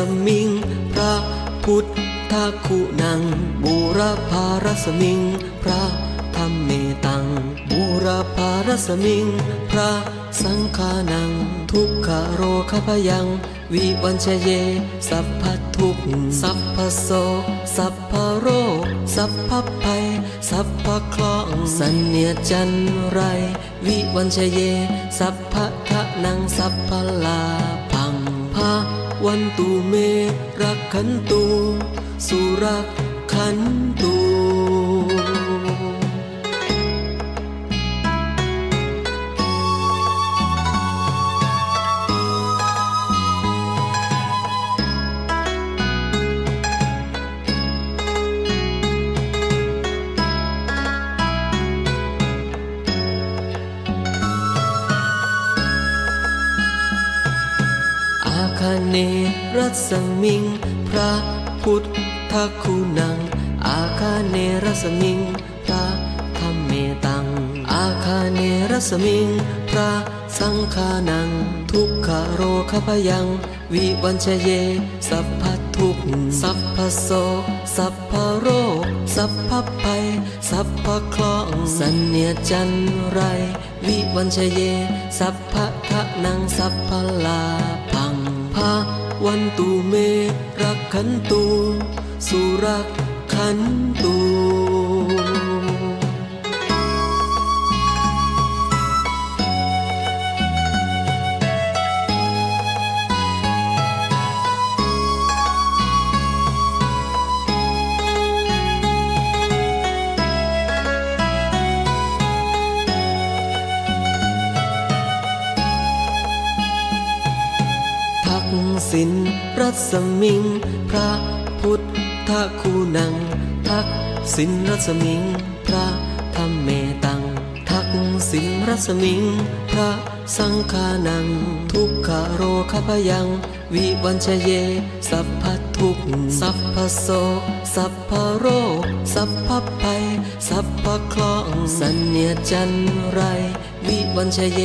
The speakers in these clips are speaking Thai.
พารัศมิง พระพุทธคุณัง บูรพารัศมิง พระธรรมเมตัง บูรพารัศมิง พระสังฆานัง ทุกขโรคพยัง วิวัญชเย สัพพทุกสัพพโสสัพพโรคสัพพภัย สัพพคราะห์สันเนียจันไร วิวัญชเย สัพพทะนังสัพพลาพังพา วันตูเมรักขันตูสุรักขันตู รัศมิง พระพุทธคุณัง อาคาเนรัศมิง พระธรรมเมตัง อาคาเนรัศมิง พระสังฆานัง ทุกขโรคพยัง วิวัญชเย สัพพทุกข์สัพพโสสัพพโรค สัพพภัย สัพพคราะห์สันเนียจันไร วิวัญชเย สัพพทะนังสัพพลาพังพา วันตูเมรักขันตูสุรักขันตู ณรัศมิง พระพุทธคุณัง ทักษิณรัศมิง พระธรรมเมตัง ทักษิณรัศมิง พระสังฆานัง ทุกขโรคพยัง วิวัญชเย สัพพทุกสัพพโสสัพพโรคสัพพภัย สัพพคราะห์สันเนียจันไร วิวัญชเย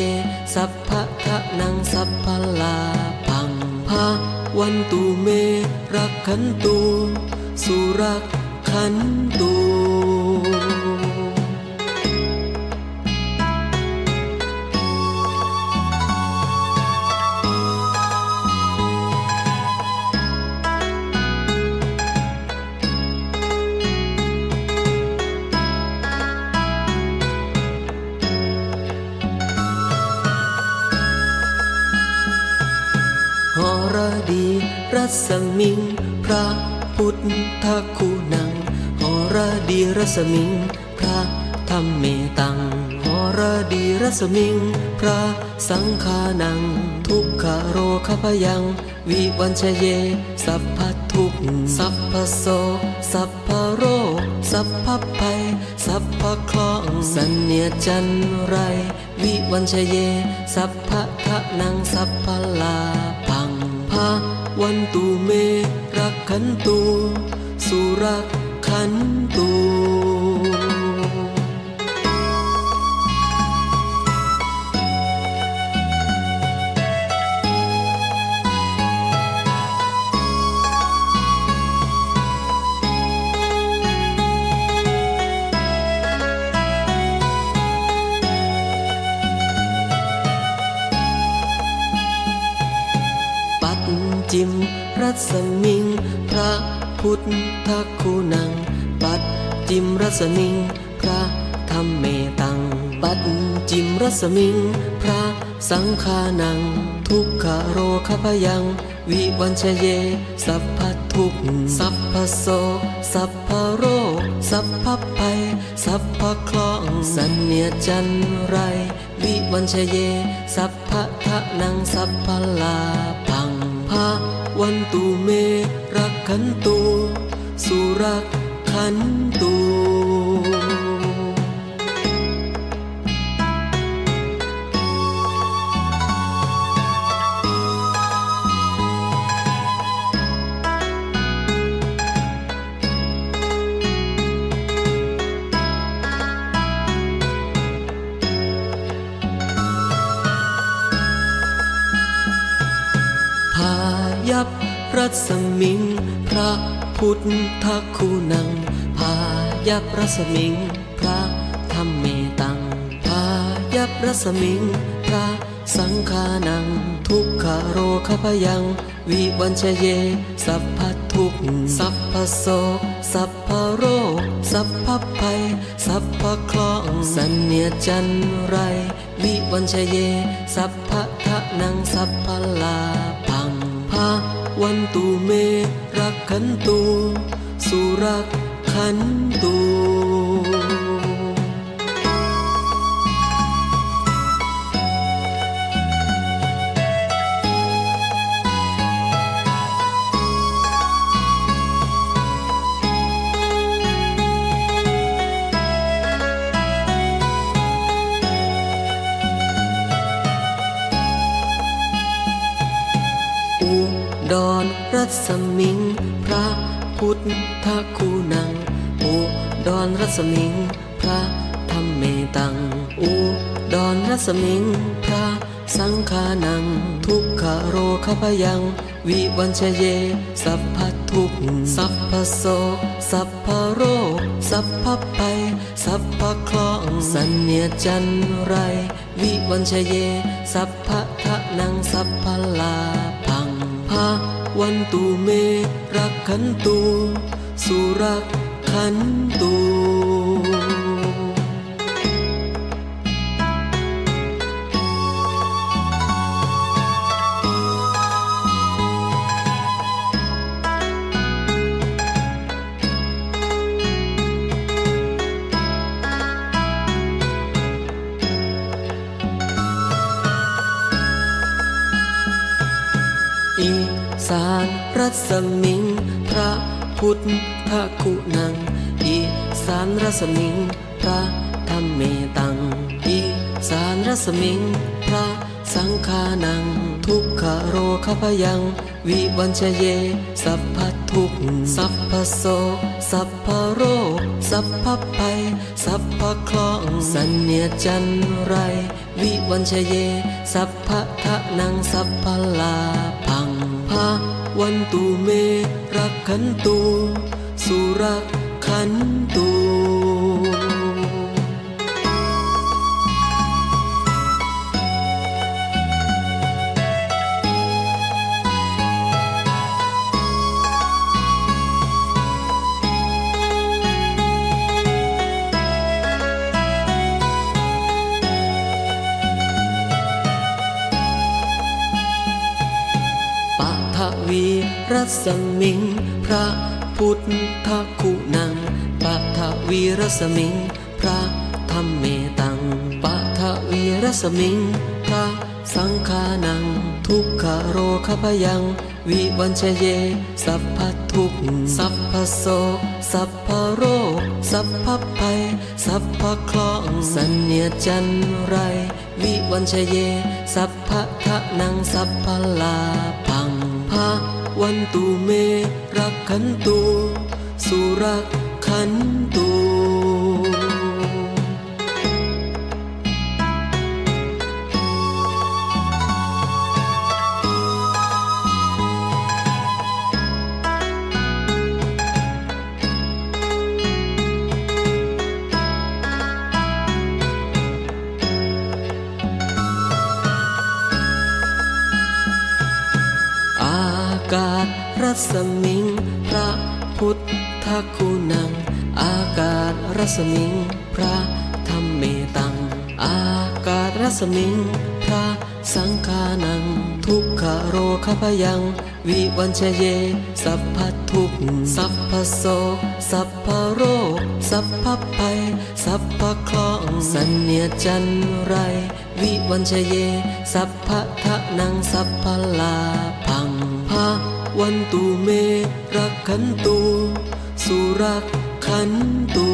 สัพพทะนังสัพพลาาวันตูเมรักขันตูสุรักขันตู รัศมิง พระพุทธคุณังหรดีรัศมิง พระธรรมเมตังหรดีรัศมิง พระสังฆานัง ทุกขโรคพยัง วิวัญชเย สัพพทุกสัพพโสสัพพโรคสัพพภัย สัพพคราะห์สันเนจันไร วิวัญชเย สัพพทะนังสัพพลาพังพาวันตูเมรักขันตูสุรักขันตู จิม รัศมิง พระพุทธคุณัง ปัดจิมรัศมิง พระธรรมเมตัง ปัดจิมรัศมิง พระสังฆานัง ทุกขโรคพยัง วิวัญชเย สัพพทุกสัพพโสสัพพโรคสัพพภัย สัพพคราะห์สันเนียจันไร วิวัญชเย สัพพทะนังสัพพลาพังพาวันตุเมรักขันตุสุรักขันตุ รัศมิง พระพุทธคูนัง พายับรัศมิง พระธรรมเมตัง พายับรัศมิง พระสังฆานัง ทุกขโรคพยัง วิวัญชเย สัพพทุกข์สัพพโสสัพพโรคสัพพภัย สัพพคราะห์สันเนียจันไร วิวัญชเย สัพพทะนังสัพพลาพังพาวันตูเมรักขันตูสุรักขันตู รัศมิง พระพุทธคูนัง อุดรรัศมิง พระธรรมเมตัง อุดรรัศมิง พระสังฆานัง ทุกขโรคพยัง วิวัญชเย สัพพทุกข์สัพพโสสัพพโรคสัพพภัยสัพพคราะห์สันเนียจันไร วิวัญชเย สัพพทะนังสัพพลาาวันตูเมรักขันตูสุรักขันตูานรัศมิง พระพุทธคุนัง อีสานรัศมิง พระธรรมเมตัง อีสานรัศมิง พระสังฆานัง ทุกขโรคพยัง วิวัญชเย สัพพทุกสัพพโส สัพพโรคสัพพภัย สัพพคราะห์สันเนจันไร วิวัญชเย สัพพทะนังสัพพลาพังพาวันตูเมรักขันตูสุรักขันตู รัศมิง พระพุทธคุนังปะทวีรัศมิง พระธรรมเมตังปะทวีรัศมิง พระสังฆานัง ทุกขโรคพยัง วิวัญชเย สัพพทุกสัพพโสสัพพโรคสัพพภัย สัพพคราะห์สันเนจันไร วิวัญชเย สัพพทะนังสัพพลาพังพา วันตูเมรักขันตูสุรักขันตู ศรัศมิง พระพุทธคุนัง อากาศรัศมิง พระธรรมเมตัง อากาศรัศมิง พระสังฆานัง ทุกขโรคพยัง วิวัญชเย สัพพทุกสัพพโสสัพพโรค สัพพภัย สัพพคราะห์สันเนจันไร วิวัญชเย สัพพทะนังสัพพลาพังพาวันตูเมรักขันตูสุรักขันตู